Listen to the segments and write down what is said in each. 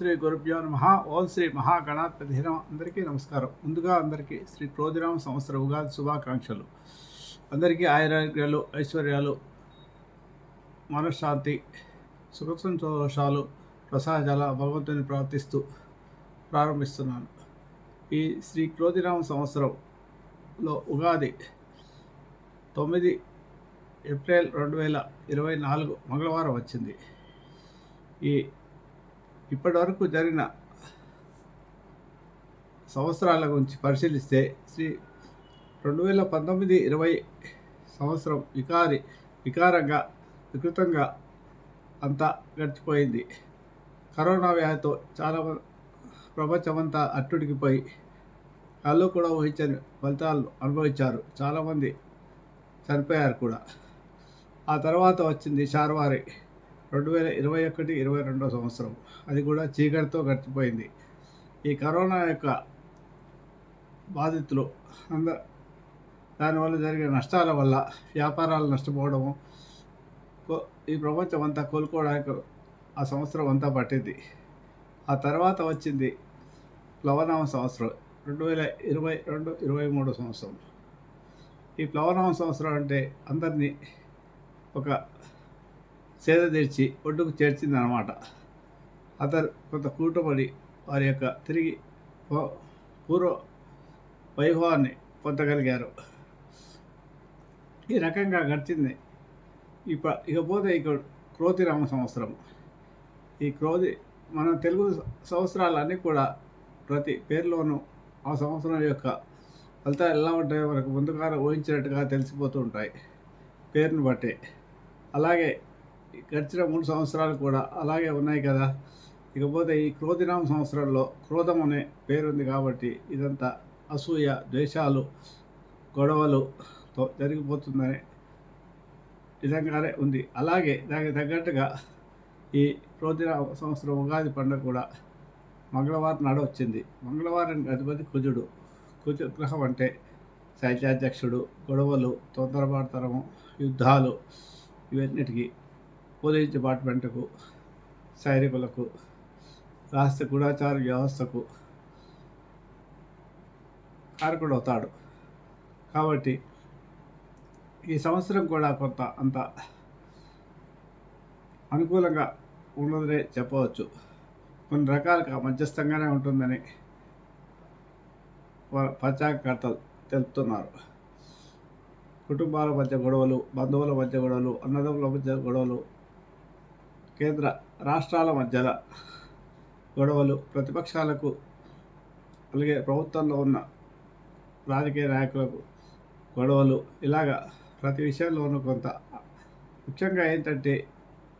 శ్రీ గురుభ్యో నమ. ఓం శ్రీ మహాగణాధిపతి నమ. అందరికీ నమస్కారం. ముందుగా అందరికీ శ్రీ క్రోధిరామ సంవత్సర ఉగాది శుభాకాంక్షలు. అందరికీ ఆయురాగ్యాలు ఐశ్వర్యాలు మనశ్శాంతి సుఖ సంతోషాలు ప్రసాదాల భగవంతుని ప్రార్థిస్తూ ప్రారంభిస్తున్నాను. ఈ శ్రీ క్రోధిరామ సంవత్సరంలో ఉగాది తొమ్మిది ఏప్రిల్ రెండు వేల ఇరవై నాలుగు మంగళవారం వచ్చింది. ఈ ఇప్పటివరకు జరిగిన సంవత్సరాల గురించి పరిశీలిస్తే శ్రీ రెండు వేల పంతొమ్మిది ఇరవై సంవత్సరం వికారి వికారంగా వికృతంగా అంతా గడిచిపోయింది. కరోనా వ్యాధితో చాలా మ- ప్రపంచమంతా అట్టుడికిపోయి కళ్ళు కూడా ఊహించని ఫలితాలను అనుభవించారు. చాలామంది చనిపోయారు కూడా. ఆ తర్వాత వచ్చింది చార్వారి రెండు వేల ఇరవై ఒకటి ఇరవై రెండో సంవత్సరం. అది కూడా చీకటితో గడిచిపోయింది. ఈ కరోనా యొక్క బాధితులు అంద దానివల్ల జరిగే నష్టాల వల్ల వ్యాపారాలు నష్టపోవడము ఈ ప్రపంచం అంతా కోలుకోవడానికి ఆ సంవత్సరం అంతా పట్టింది. ఆ తర్వాత వచ్చింది ప్లవనామ సంవత్సరం రెండు వేల ఇరవై రెండు ఇరవై మూడో సంవత్సరం. ఈ ప్లవనామ సంవత్సరం అంటే అందరినీ ఒక సేద తెరిచి ఒడ్డుకు చేర్చింది అనమాట అతను కొంత కూటపడి వారి యొక్క తిరిగి పూ- పూర్వ వైభవాన్ని పొందగలిగారు. ఈ రకంగా గడిచింది. ఇప్ప ఇకపోతే ఇక క్రోతిరామ సంవత్సరం. ఈ క్రోధి మన తెలుగు సంవత్సరాలన్నీ కూడా ప్రతి పేరులోనూ ఆ సంవత్సరం యొక్క ఫలితాలు ఎలా ఉంటాయో మనకు ముందుగా ఊహించినట్టుగా తెలిసిపోతూ ఉంటాయి. పేరుని బట్టి. అలాగే గడిచిన మూడు సంవత్సరాలు కూడా అలాగే ఉన్నాయి కదా. ఇకపోతే ఈ క్రోధినామ సంవత్సరంలో క్రోధం అనే పేరుంది కాబట్టి ఇదంతా అసూయ ద్వేషాలు గొడవలుతో జరిగిపోతుందనే విధంగానే ఉంది. అలాగే దానికి తగ్గట్టుగా ఈ క్రోధినామ సంవత్సరం ఉగాది పండుగ కూడా మంగళవారం నాడు వచ్చింది. మంగళవారం అధిపతి కుజుడు. కుజ గ్రహం అంటే శైత్యాధ్యక్షుడు గొడవలు తొందరపాటుతరము యుద్ధాలు ఇవన్నిటికీ పోలీస్ డిపార్ట్మెంట్కు సైనికులకు రాష్ట్ర గూఢాచార వ్యవస్థకు కారకుడు అవుతాడు. కాబట్టి ఈ సంవత్సరం కూడా కొంత అంత అనుకూలంగా ఉండదనే చెప్పవచ్చు. కొన్ని రకాలుగా మధ్యస్థంగానే ఉంటుందని వా- పంచాంగకర్తలు తెలుపుతున్నారు. కుటుంబాల మధ్య గొడవలు బంధువుల మధ్య గొడవలు అన్నదమ్ముల మధ్య గొడవలు కేంద్ర రాష్ట్రాల మధ్యల గొడవలు ప్రతిపక్షాలకు అలాగే ప్రభుత్వంలో ఉన్న రాజకీయ నాయకులకు గొడవలు. ఇలాగా ప్రతి విషయంలోనూ కొంత ముఖ్యంగా ఏంటంటే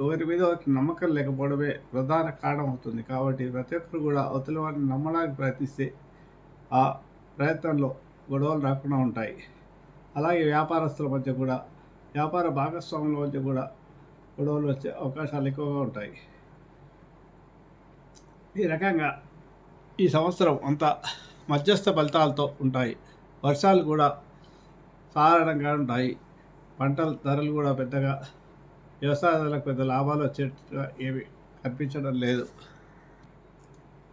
ఒకరి మీద నమ్మకం లేకపోవడమే ప్రధాన కారణం అవుతుంది కాబట్టి ప్రతి ఒక్కరు కూడా అవతల వారిని నమ్మడానికి ప్రయత్నిస్తే ఆ ప్రయత్నంలో గొడవలు రాకుండా ఉంటాయి. అలాగే వ్యాపారస్తుల మధ్య కూడా వ్యాపార భాగస్వాముల మధ్య కూడా గొడవలు వచ్చే అవకాశాలు ఎక్కువగా ఉంటాయి. ఈ రకంగా ఈ సంవత్సరం అంతా మధ్యస్థ ఫలితాలతో ఉంటాయి. వర్షాలు కూడా సాధారణంగా ఉంటాయి. పంటల ధరలు కూడా పెద్దగా వ్యవసాయదారులకు పెద్ద లాభాలు వచ్చేట్టుగా ఏమి కనిపించడం లేదు.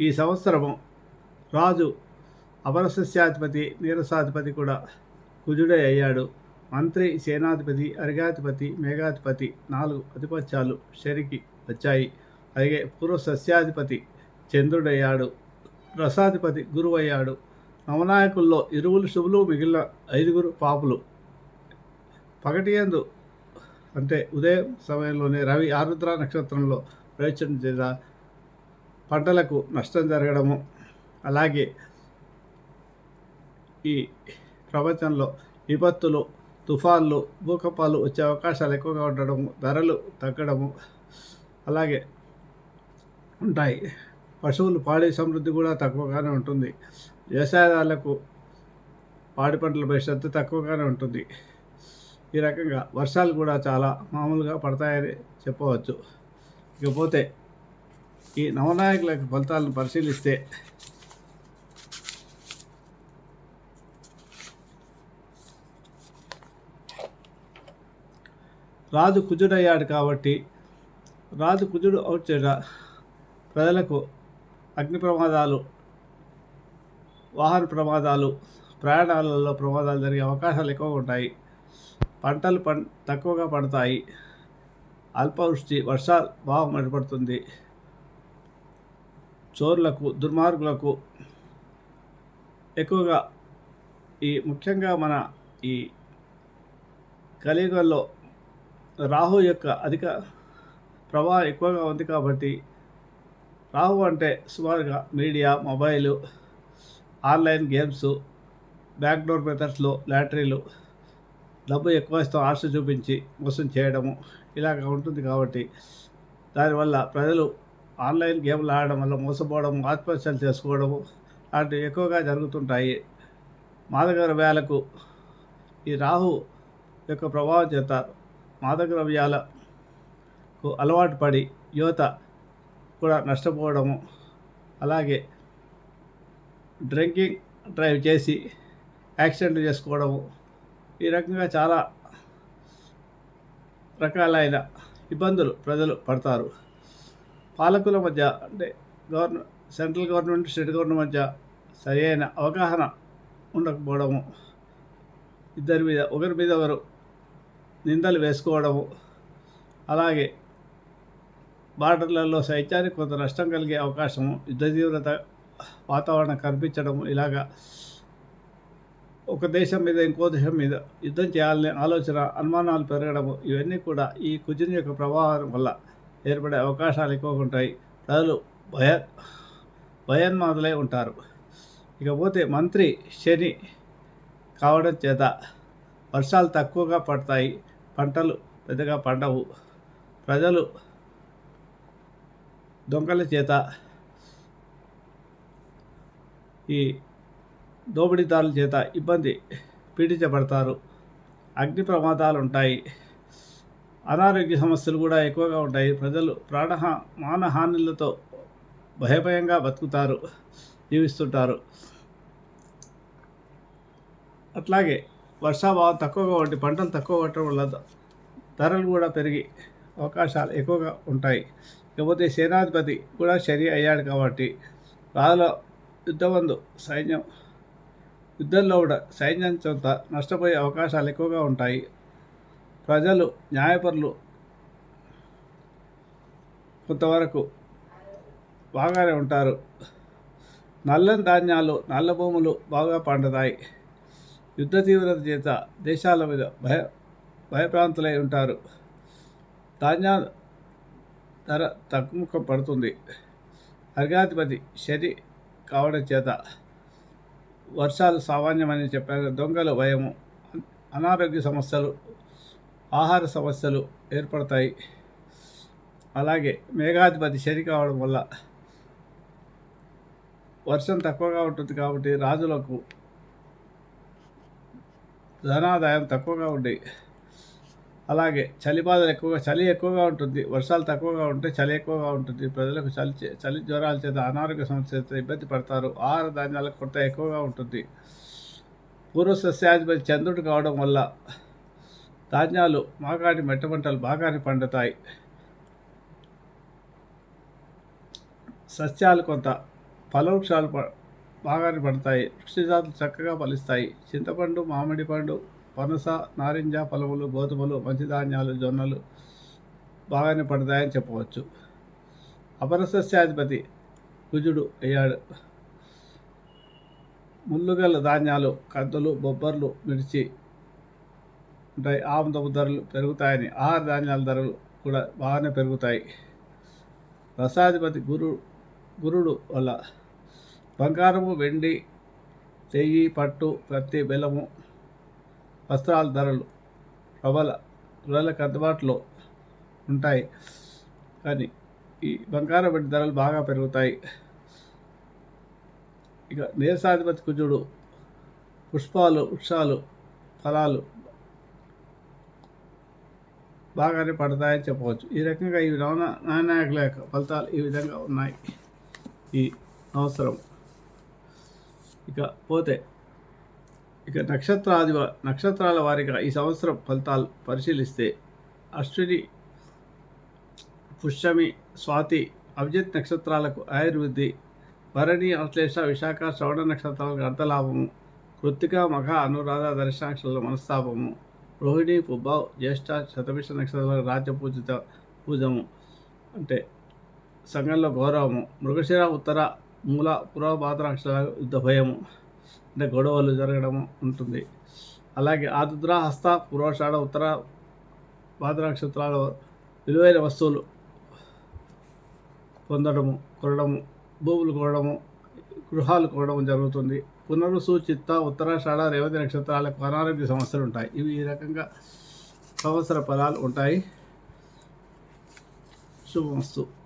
ఈ సంవత్సరము రాజు అపరసస్యాధిపతి నీరసాధిపతి కూడా కుజుడే అయ్యాడు. మంత్రి సేనాధిపతి అరిగాధిపతి మేఘాధిపతి నాలుగు ఆధిపత్యాలు శరికి వచ్చాయి. అలాగే పూర్వ సస్యాధిపతి చంద్రుడయ్యాడు. రసాధిపతి గురువయ్యాడు. నవనాయకుల్లో ఇరువులు శుభులు మిగిలిన ఐదుగురు పాపులు. పగటియందు అంటే ఉదయం సమయంలోనే రవి ఆరుద్ర నక్షత్రంలో ప్రవేశం చేత పంటలకు నష్టం జరగడము. అలాగే ఈ ప్రపంచంలో విపత్తులు తుఫాన్లు భూకంపాలు వచ్చే అవకాశాలు ఎక్కువగా ఉండడము ధరలు తగ్గడము అలాగే ఉంటాయి. పశువులు పాడి సమృద్ధి కూడా తక్కువగానే ఉంటుంది. వ్యవసాయదారులకు పాడి పంటలపై శ్రద్ధ తక్కువగానే ఉంటుంది. ఈ రకంగా వర్షాలు కూడా చాలా మామూలుగా పడతాయని చెప్పవచ్చు. ఇకపోతే ఈ నవనాయకుల ఫలితాలను పరిశీలిస్తే రాజు కుజుడయ్యాడు కాబట్టి రాజు కుజుడు అవుచేట ప్రజలకు అగ్ని ప్రమాదాలు వాహన ప్రమాదాలు ప్రయాణాలలో ప్రమాదాలు జరిగే అవకాశాలు ఎక్కువగా ఉంటాయి. పంటలు పం తక్కువగా పడతాయి. అల్పవృష్టి వర్షాలు బాగా ఏర్పడుతుంది. చోర్లకు దుర్మార్గులకు ఎక్కువగా ఈ ముఖ్యంగా మన ఈ కలియుగంలో రాహు యొక్క అధిక ప్రభావం ఎక్కువగా ఉంది కాబట్టి రాహు అంటే సుమారుగా media mobile online games backdoor మెథడ్స్లో లాటరీలు డబ్బు ఎక్కువ ఇస్తాం ఆశ చూపించి మోసం చేయడము ఇలాగ ఉంటుంది కాబట్టి దానివల్ల ప్రజలు ఆన్లైన్ గేమ్లు ఆడడం వల్ల మోసపోవడం ఆత్మహత్యలు చేసుకోవడము లాంటివి ఎక్కువగా జరుగుతుంటాయి. మాదక ద్రవ్యాలకు ఈ రాహు యొక్క ప్రభావం చేత మాదక ద్రవ్యాలకు అలవాటు పడి యువత కూడా నష్టపోవడము అలాగే డ్రింకింగ్ డ్రైవ్ చేసి యాక్సిడెంట్ చేసుకోవడము ఈ రకంగా చాలా రకాలైన ఇబ్బందులు ప్రజలు పడతారు. పాలకుల మధ్య అంటే govern central government state government మధ్య సరైన అవగాహన ఉండకపోవడము ఇద్దరి మీద ఒకరి మీద ఒకరు నిందలు వేసుకోవడము. అలాగే బార్డర్లలో సైత్యానికి కొంత నష్టం కలిగే అవకాశము యుద్ధ తీవ్రత వాతావరణం కనిపించడము ఇలాగా ఒక దేశం మీద ఇంకో దేశం మీద యుద్ధం చేయాలనే ఆలోచన అనుమానాలు పెరగడము ఇవన్నీ కూడా ఈ కుజుని యొక్క ప్రభావం వల్ల ఏర్పడే అవకాశాలు ఎక్కువగా ఉంటాయి. ప్రజలు భయ భయన్మాదులై ఉంటారు. ఇకపోతే మంత్రి శని కావడం చేత వర్షాలు తక్కువగా పడతాయి. పంటలు పెద్దగా పండవు. ప్రజలు దొంగల చేత ఈ దోపిడీదారుల చేత ఇబ్బంది పీడించబడతారు. అగ్ని ప్రమాదాలు ఉంటాయి అనారోగ్య సమస్యలు కూడా ఎక్కువగా ఉంటాయి. ప్రజలు ప్రాణహా మానహానులతో భయభయంగా బతుకుతారు జీవిస్తుంటారు. అట్లాగే వర్షాభావం తక్కువగా ఉండి పంటలు తక్కువ పట్టడం వల్ల ధరలు కూడా పెరిగి అవకాశాలు ఎక్కువగా ఉంటాయి. ఇకపోతే సేనాధిపతి కూడా చర్య అయ్యాడు కాబట్టి రాజుల యుద్ధమందు సైన్యం యుద్ధంలో కూడా సైన్యం కొంత నష్టపోయే అవకాశాలు ఎక్కువగా ఉంటాయి. ప్రజలు న్యాయపరులు కొంతవరకు బాగానే ఉంటారు. నల్లని ధాన్యాలు నల్ల భూములు బాగా పండుతాయి. యుద్ధ తీవ్రత చేత దేశాల మీద భయ భయప్రాంతులై ఉంటారు. ధాన్యాలు ధర తగ్గుముఖ పడుతుంది. అర్ఘాధిపతి శని కావడం చేత వర్షాలు సామాన్యమని చెప్పారు. దొంగలు భయము అనారోగ్య సమస్యలు ఆహార సమస్యలు ఏర్పడతాయి. అలాగే మేఘాధిపతి శని కావడం వల్ల వర్షం తక్కువగా ఉంటుంది కాబట్టి రాజులకు ధనాదాయం తక్కువగా ఉండి అలాగే చలి బాధలు ఎక్కువగా చలి ఎక్కువగా ఉంటుంది వర్షాలు తక్కువగా ఉంటే చలి ఎక్కువగా ఉంటుంది ప్రజలకు చలి చలి జ్వరాల చేత అనారోగ్య సమస్య చేత ఇబ్బంది పడతారు ఆహార ధాన్యాల కొరత ఎక్కువగా ఉంటుంది. పూర్వ సస్యాధిపతి చంద్రుడు కావడం వల్ల ధాన్యాలు మాగాడి మెట్ట పంటలు బాగానే పండుతాయి. సస్యాలు కొంత ఫలవృక్షాలు ప బాగానే పడతాయి. వృక్షజాతులు చక్కగా ఫలిస్తాయి. చింతపండు మామిడి పండు పనస నారింజ పలములు గోధుమలు మంచి ధాన్యాలు జొన్నలు బాగానే పడతాయని చెప్పవచ్చు. అపరసస్యాధిపతి కుజుడు అయ్యాడు. ముళ్ళుగల ధాన్యాలు కద్దలు బొబ్బర్లు మిర్చి ఉంటాయి. ఆముదపు ధరలు పెరుగుతాయని ఆహార ధాన్యాల ధరలు కూడా బాగానే పెరుగుతాయి. రసాధిపతి గురు గురుడు వల్ల బంగారము వెండి తెయ్యి పట్టు ప్రతి బెలము వస్త్రాల ధరలు ప్రబల ప్రజలకు అందుబాటులో ఉంటాయి. కానీ ఈ బంగారం వెండి ధరలు బాగా పెరుగుతాయి. ఇక నీరసాధిపతి కుజుడు పుష్పాలు వృక్షాలు ఫలాలు బాగానే పడతాయని చెప్పవచ్చు. ఈ రకంగా ఈ నవన నాయకుల యొక్క ఫలితాలు ఈ విధంగా ఉన్నాయి. ఈ సంవత్సరం ఇక పోతే ఇక నక్షత్రాది నక్షత్రాల వారిగా ఈ సంవత్సరం ఫలితాలు పరిశీలిస్తే అశ్విని పుష్యమి స్వాతి అభిజిత్ నక్షత్రాలకు ఆయుర్వృద్ధి భరణి అశ్లేష విశాఖ శ్రవణ నక్షత్రాలకు అర్ధలాభము కృత్తిక మఖ అనురాధ దర్శనాక్షరాల మనస్తాపము రోహిణి పుబ్బావ్ జ్యేష్ఠ శతభిష నక్షత్రాలకు రాజ్యపూజిత పూజము అంటే సంఘంలో గౌరవము మృగశిర ఉత్తర మూల పురపాత్ర అక్షరాలకు యుద్ధ భయము అంటే గొడవలు జరగడము ఉంటుంది. అలాగే ఆదుద్ర హస్త పూర్వషాఢ ఉత్తర పాత్రాక్షత్రాలు విలువైన వస్తువులు పొందడము కొనడము భూములు కొనడము గృహాలు కొనడం జరుగుతుంది. పునరుసు చిత్త ఉత్తరాషాఢ రేవతి నక్షత్రాలకు అనారోగ్య సమస్యలు ఉంటాయి. ఇవి ఈ రకంగా సంవత్సర ఫలాలు ఉంటాయి. శుభమస్తు.